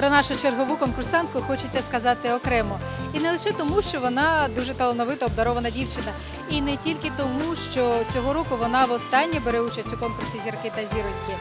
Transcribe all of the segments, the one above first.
про нашу чергову конкурсантку хочеться сказати окремо. І не лише тому, що вона дуже талановита, обдарована дівчина, і не тільки тому, що цього року вона востаннє бере участь у конкурсі зірки та зіроньки.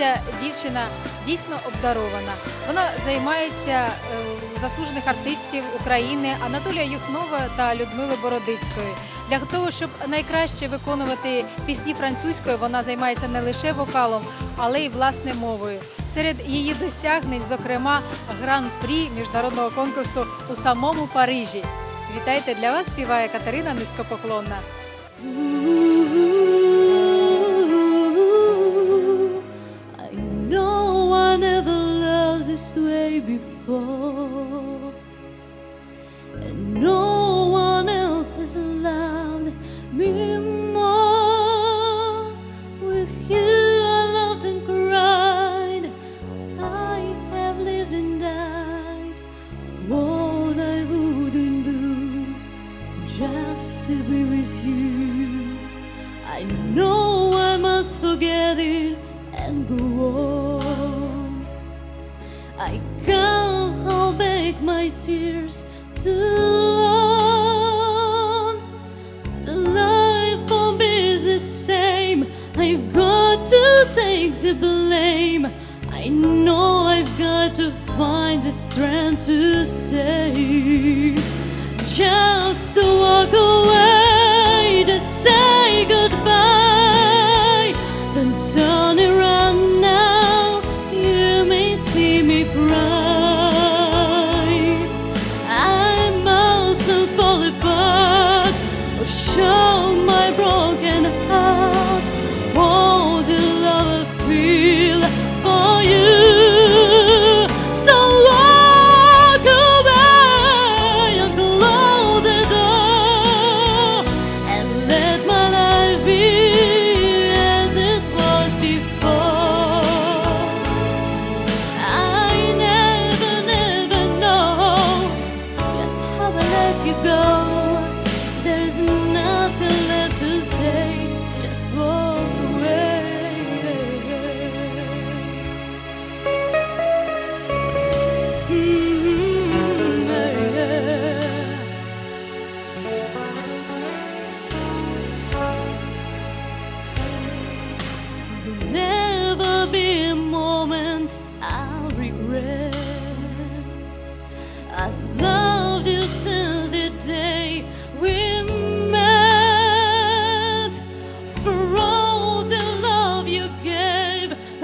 Ця дівчина дійсно обдарована. Вона займається е, заслужених артистів України Анатолія Юхнова та Людмили Бородицької. Для того, щоб найкраще виконувати пісні французькою, вона займається не лише вокалом, але й власне мовою. Серед її досягнень, зокрема, гран-прі міжнародного конкурсу у самому Парижі. Вітайте для вас, співає Катерина Низькопоклонна. This way before, and no one else has loved me I can't hold back my tears too long. The life won't the same. I've got to take the blame. I know I've got to find the strength to say just to walk away,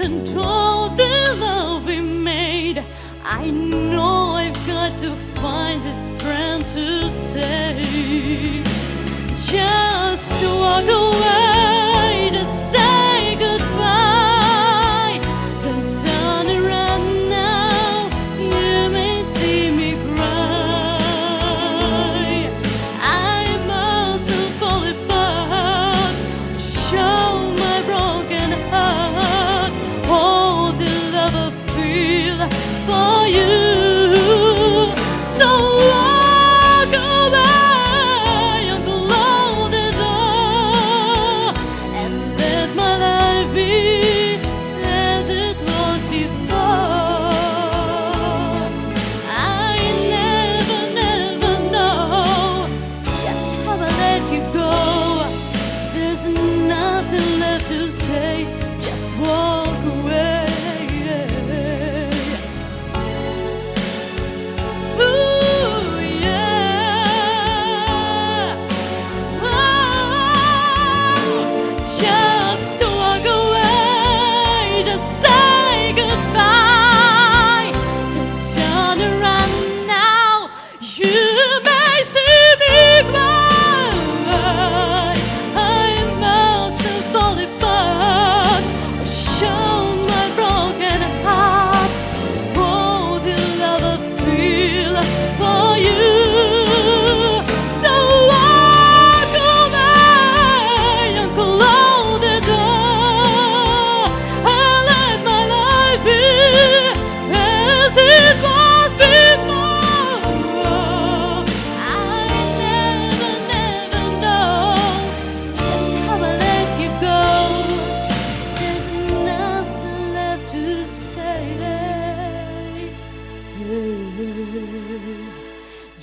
and all the love we made, I know I've got to find the strength to say just walk away,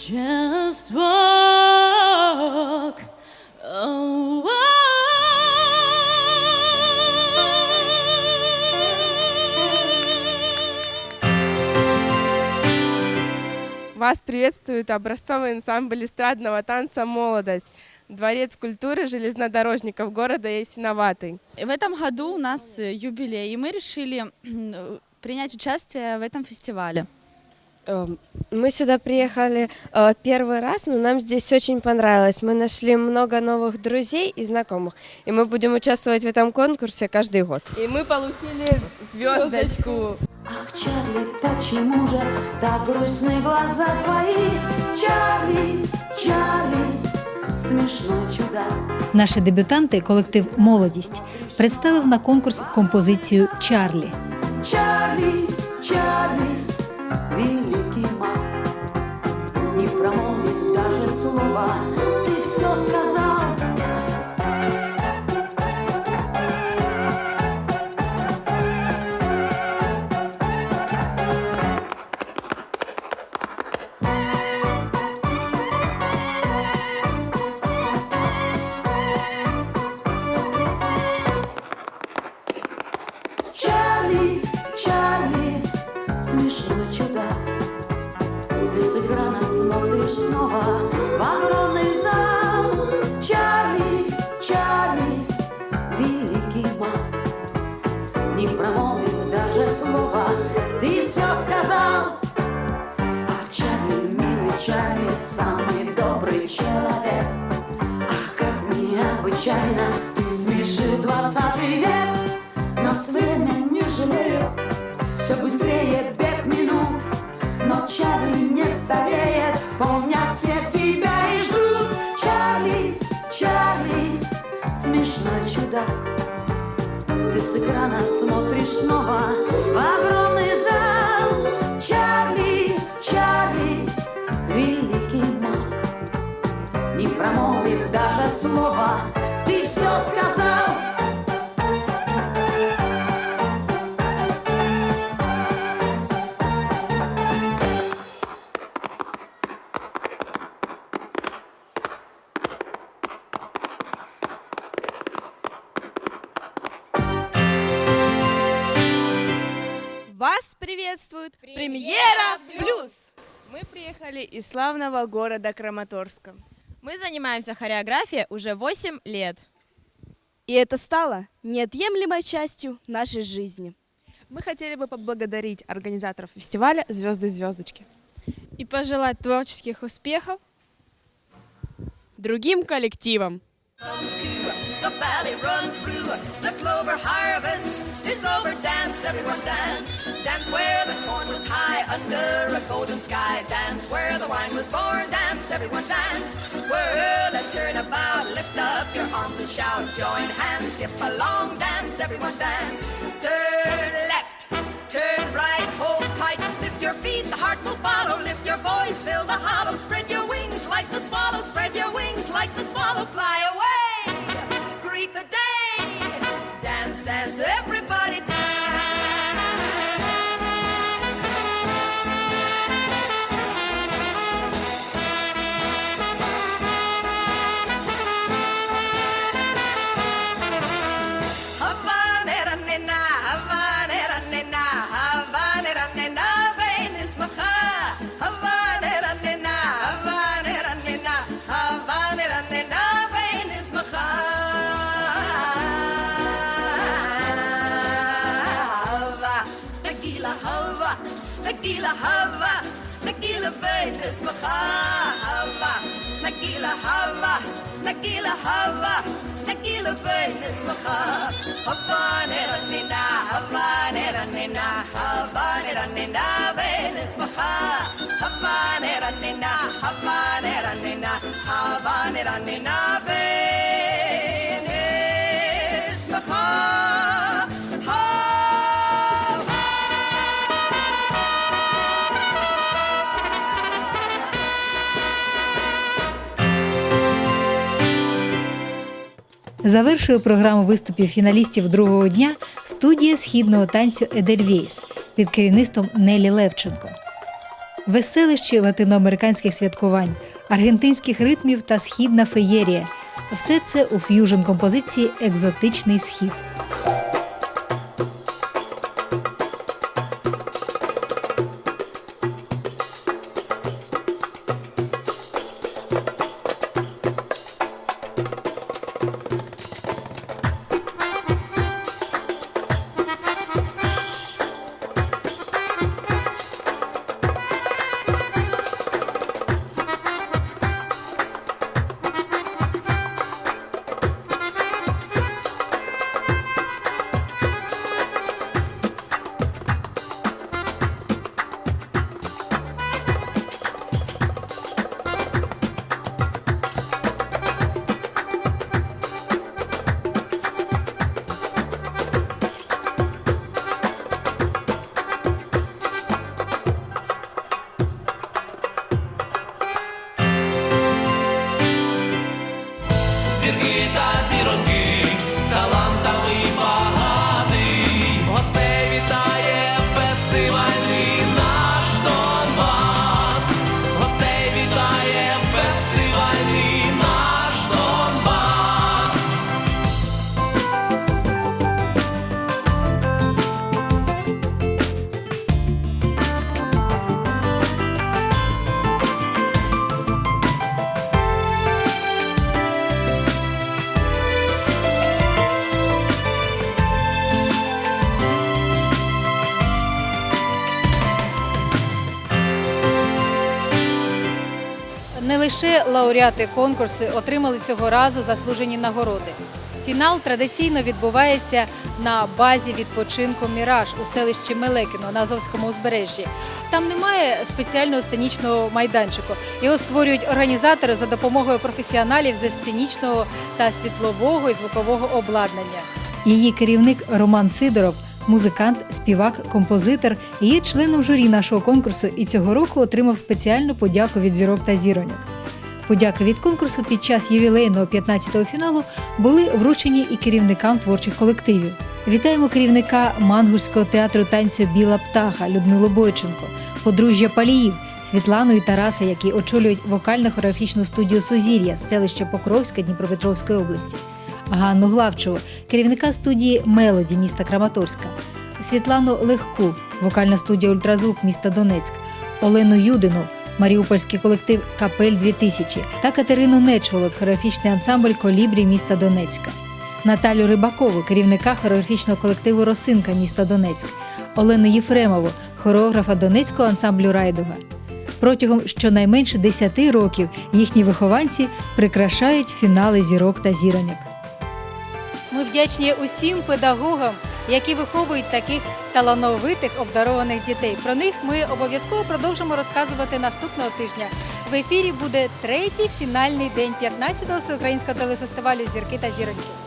Just walk. Вас приветствует образцовый ансамбль эстрадного танца «Молодость». Дворец культуры железнодорожников города Ясиноватый. В этом году у нас э, юбилей, и мы решили э, принять участие в этом фестивале. Эм, Мы сюда приехали э, первый раз, но нам здесь очень понравилось. Мы нашли много новых друзей и знакомых, и мы будем участвовать в этом конкурсе каждый год. И мы получили звездочку. Ах, Чарли, почему же так грустны глаза твои? Чарли, Чарли, смешной чудак. Наші дебютанти, колектив Молодість, представив на конкурс композицію Чарлі. Чарли, Чарли, more. необычайно ты смешишь двадцатый век. Нас время не жалеет, все быстрее бег минут. Но Чарли не стареет, помнят все тебя и ждут. Чарли, Чарли, смешной чудак. Ты с экрана смотришь снова в огромный зал. Чарли, Чарли, великий маг. Не промолвив даже слова, ты Все сказал. Вас приветствует премьера Плюс. Мы приехали из славного города Краматорска. Мы занимаемся хореографией уже 8 лет. И это стало неотъемлемой частью нашей жизни. Мы хотели бы поблагодарить организаторов фестиваля «Звезды звездочки». И пожелать творческих успехов Другим коллективам. The valley run through the clover harvest over. Dance, everyone dance. Dance where the corn was high under a golden sky. Dance where the wine was born. Dance, everyone dance. Whirl and turn about. Lift up your arms and shout. Join hands, skip along. Dance, everyone dance. בית לשמחה הבא. נגיע להבה, נגיע להבה, נגיע לבית לשמחה. הבא נרננה, הבא נרננה, הבא נרננה בית לשמחה. הבא נרננה, הבא נרננה, הבא נרננה בית לשמחה. Завершує програму виступів фіналістів другого дня студія східного танцю Едельвейс під керівництвом Нелі Левченко. Веселищі латиноамериканських святкувань, аргентинських ритмів та східна феєрія все це у ф'южн композиції Екзотичний схід. Лише лауреати конкурсу отримали цього разу заслужені нагороди. Фінал традиційно відбувається на базі відпочинку Міраж у селищі Мелекіно на Азовському узбережжі. Там немає спеціального сценічного майданчику. Його створюють організатори за допомогою професіоналів зі сценічного та світлового і звукового обладнання. Її керівник Роман Сидоров, музикант, співак, композитор, є членом журі нашого конкурсу і цього року отримав спеціальну подяку від зірок та зіроньок. Подяки від конкурсу під час ювілейного 15-го фіналу були вручені і керівникам творчих колективів. Вітаємо керівника Мангурського театру танцю Біла птаха Людмилу Бойченко, подружжя Паліїв Світлану і Тараса, які очолюють вокально-хореографічну студію Сузір'я з селища Покровська Дніпропетровської області. Ганну Главчеву, керівника студії Мелоді міста Краматорська, Світлану Легку, вокальна студія Ультразвук міста Донецьк, Олену Юдину, Маріупольський колектив Капель 2000 та Катерину Нечволод, хореографічний ансамбль Колібрі міста Донецька. Наталю Рибакову, керівника хореографічного колективу Росинка міста Донецьк, Олену Єфремову, хореографа Донецького ансамблю Райдуга. Протягом щонайменше 10 років їхні вихованці прикрашають фінали зірок та зіроньок. Ми вдячні усім педагогам, які виховують таких талановитих обдарованих дітей. Про них ми обов'язково продовжимо розказувати наступного тижня. В ефірі буде третій фінальний день 15-го всеукраїнського телефестивалю Зірки та зіроньки.